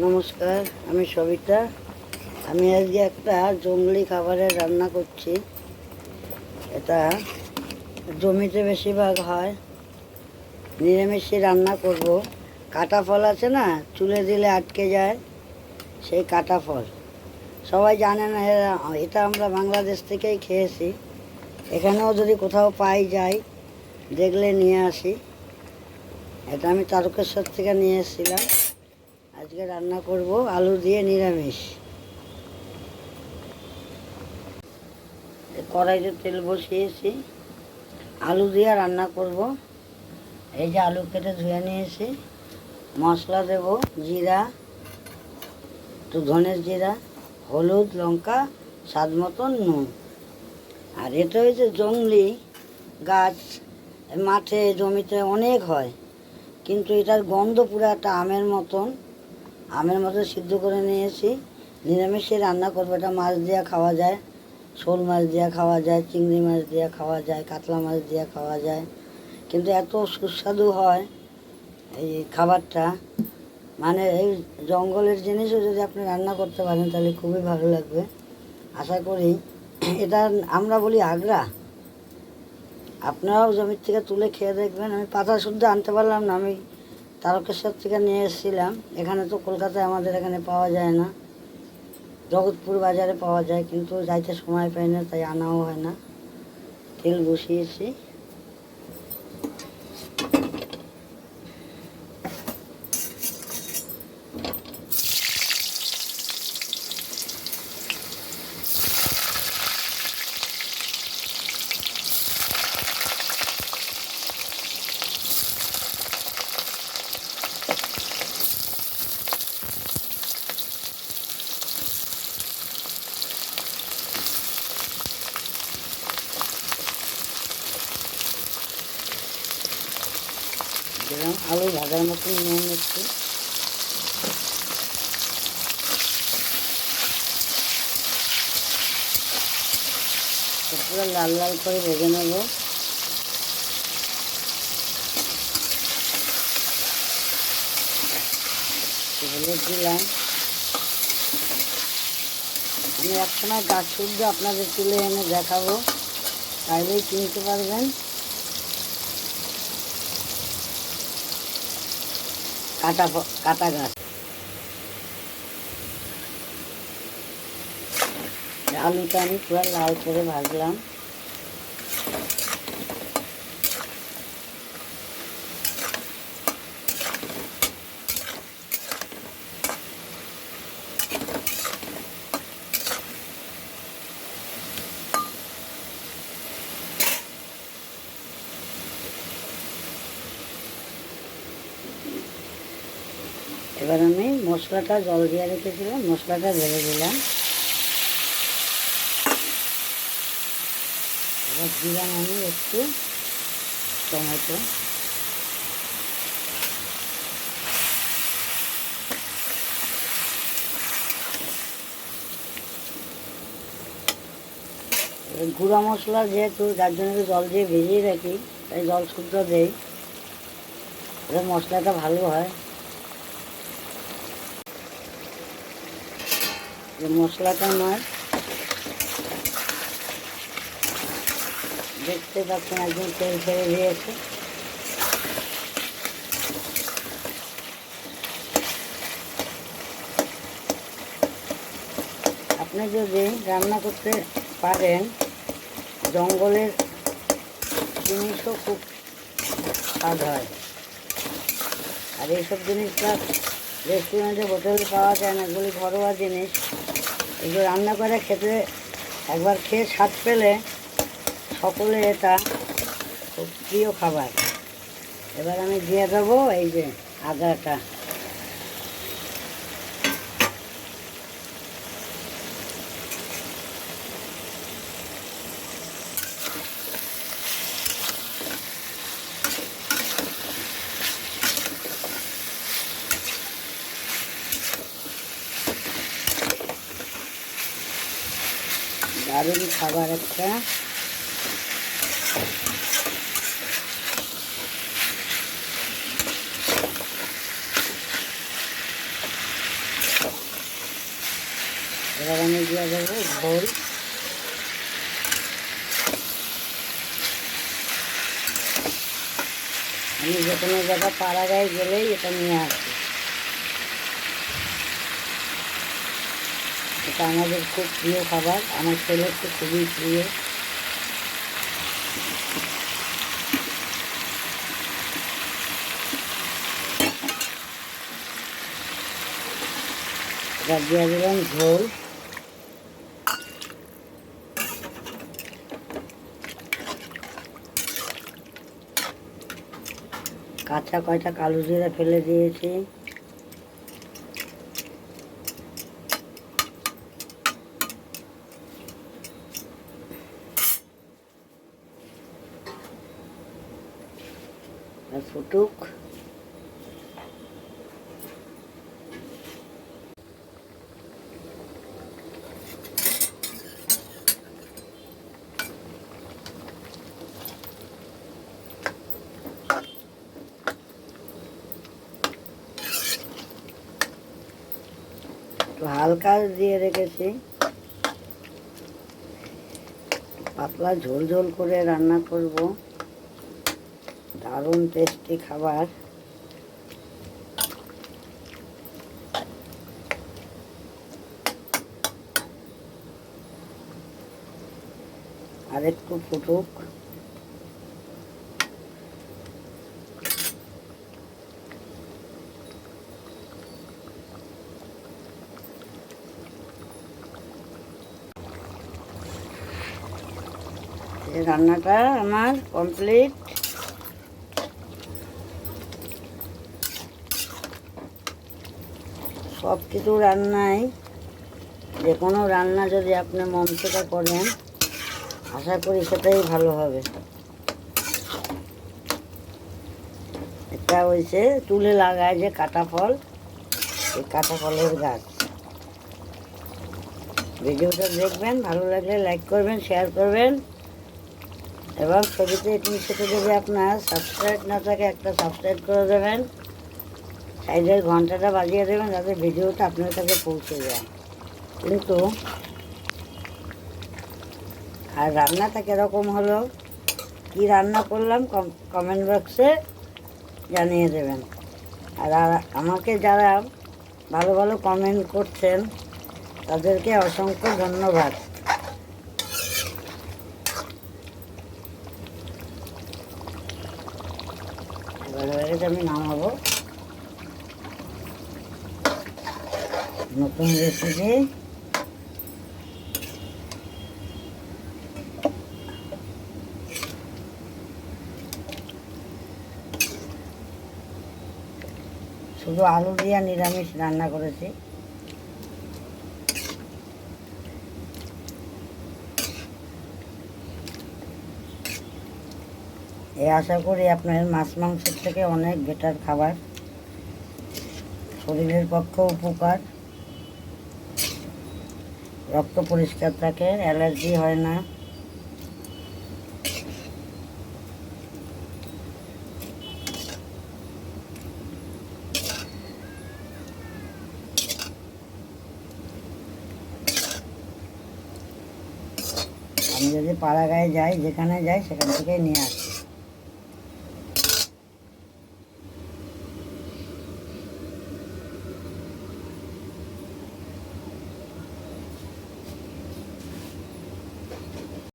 নমস্কার, আমি সবিতা। আমি আজকে একটা জঙ্গলি খাবারের রান্না করছি। এটা জমিতে বেশিরভাগ হয়। নিরামিষে রান্না করব। কাটা ফল আছে না, চুলে দিলে আটকে যায়, সেই কাটা ফল। সবাই জানে না এটা আমরা বাংলাদেশ থেকেই খেয়েছি। এখানেও যদি কোথাও পাই যাই, দেখলে নিয়ে আসি। এটা আমি তারকেশ্বর থেকে নিয়ে এসেছিলাম। আজকে রান্না করব আলু দিয়ে নিরামিষ। কড়াইতে তেল বসিয়েছি। আলু দিয়ে রান্না করব। এই যে আলু কেটে ধুয়ে নিয়েছি। মশলা দেব, জিরা, একটু ধনের জিরা, হলুদ, লঙ্কা, স্বাদ মতন নুন। আর এটা হয়েছে জংলি গাছ মাঠে, জমিতে অনেক হয়। কিন্তু এটার গন্ধ পুরো একটা আমের মতন। আমের মতো সিদ্ধ করে নিয়ে নিয়েছি। নিরামিষে রান্না করব, এটা মাছ দিয়ে খাওয়া যায়, শোল মাছ দিয়ে খাওয়া যায়, চিংড়ি মাছ দিয়ে খাওয়া যায়, কাতলা মাছ দিয়ে খাওয়া যায়। কিন্তু এত সুস্বাদু হয় এই খাবারটা। মানে এই জঙ্গলের জিনিসও যদি আপনি রান্না করতে পারেন, তাহলে খুবই ভালো লাগবে। আশা করি এটা আমরা বলি আগ্রা। আপনারাও জমির থেকে তুলে খেয়ে দেখবেন। আমি পাতা শুদ্ধ আনতে পারলাম না, আমি তারকেশ্বর থেকে নিয়ে এসেছিলাম। এখানে তো কলকাতায় আমাদের এখানে পাওয়া যায় না। জগৎপুর বাজারে পাওয়া যায়, কিন্তু যাইতে সময় পাই না, তাই আনাও হয় না। তেল বসিয়েছি দিলাম মতন নুন একটু। পুরো লাল লাল করে ভেজে নেব। হলুদ দিলাম। আমি একসময় গাছ সূর্য আপনাদের তুলে এনে দেখাবো তাইলেই চিনতে পারবেন। কাটা কাটা গাছ। আলুটা আমি পুরো লাল করে ভাজলাম। এবার আমি মশলাটা জল দিয়ে রেখেছিলাম, মশলাটা ঢেলে দিলাম। এবার দিলাম আমি একটু টমেটো। গুঁড়া মশলা যেহেতু, যার জন্য জল দিয়ে ভেজিয়ে রাখি, তাই জল শুদ্ধ দেই। মশলাটা ভালো হয়। যে মশলাটা আমার। দেখতে পাচ্ছেন একদম তেল ছেড়ে দিয়েছে আপনি যদি রান্না করতে পারেন, জঙ্গলের জিনিসও খুব স্বাদ হয়। আর এইসব জিনিসটা রেস্টুরেন্টে হোটেলে পাওয়া যায় না, এগুলি ঘরোয়া জিনিস। এগুলো রান্না করে খেতে একবার খেয়ে স্বাদ পেলে সকলে এটা খুব প্রিয় খাবার। এবার আমি দিয়ে দেবো এই যে আদাটা। দারুণ খাবার একটা। এবার আমি দিয়ে দেবো ঝোল। আমি যে কোনো জায়গা পাড়া গায়ে গেলেই এটা নিয়ে আসি এটা আমাদের খুব প্রিয় খাবার। আমার ছেলের তো খুবই প্রিয়। এবার দিয়ে দিলাম ঝোল। কাঁচা কয়টা কালো জিরা ফেলে দিয়েছি আর ফুটুক একটু হালকা দিয়ে রেখেছি। পাতলা ঝোল ঝোল করে রান্না করব। দারুণ টেস্টি খাবার। আর একটু ফুটুক। রান্নাটা আমার কমপ্লিট সব কিছু রান্নাই। যে কোনো রান্না যদি আপনি মন থেকে করেন, আশা করি সেটাই ভালো হবে। এটা হয়েছে তুলে লাগায় যে কাটা ফল, এই কাটা ফলের গাছ। ভিডিওটা দেখবেন, ভালো লাগলে লাইক করবেন শেয়ার করবেন। এবং ছবিতে এটি সেটা যদি আপনার সাবস্ক্রাইব না থাকে, একটা সাবস্ক্রাইব করে দেবেন। সাইডের ঘন্টাটা বাজিয়ে দেবেন যাতে ভিডিওটা আপনার কাছে পৌঁছে যায়। কিন্তু আর রান্নাটা কীরকম হলো, কি রান্না করলাম কমেন্ট বক্সে জানিয়ে দেবেন। আর- আমাকে যারা ভালো ভালো কমেন্ট করছেন, তাদেরকে অসংখ্য ধন্যবাদ। হয়ে আমি নামাবো। নতুন রেসিপি শুধু আলু দিয়ে নিরামিষ রান্না করেছি। এ আশা করি আপনার মাছ মাংসের থেকে অনেক বেটার খাবার। শরীরের পক্ষে উপকার। রক্ত পরিষ্কার থাকে, অ্যালার্জি হয় না। আমি যদি পাড়া গায়ে যাই, যেখানে যাই, সেখান থেকেই নিয়ে আসি।